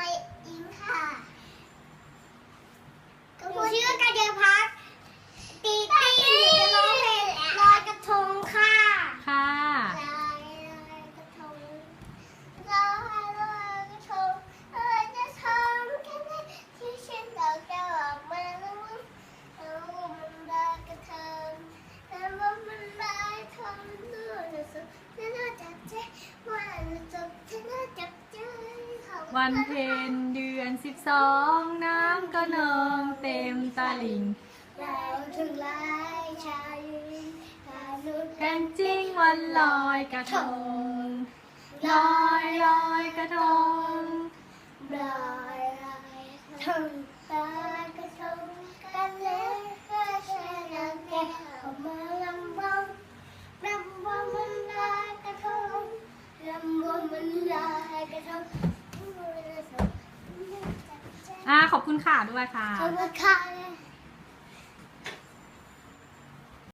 อยอิงค่ะชื่อกรเดียพักตีตีจะลอยกระทงค่ะค่ะลอยกระทงลอยลอยกระทงลอยะทงแค่ไหนที่ฉันดอกจะออมาแล้วันแล้วมันลอยกระทงแล้วมันลอยทงดูนูสุดน่าจะใจว่าหนูจบที่ วันเพ็ญเดือนสิบสองน้ำก็นองเต็มตาลิ่งเราถึงหลายชายมนุษย์กันจริงวันลอยกระทงลอยลอยกระทงลอยลอยทงลอยกระทงกันเลยก็แช่น้ำแก่ออกมาลำวงลำวงมันลอยกระทงลำวงมันลอยกระทง อ่าขอบคุณค่ะด้วยค่ะ ขอบคุณค่ะ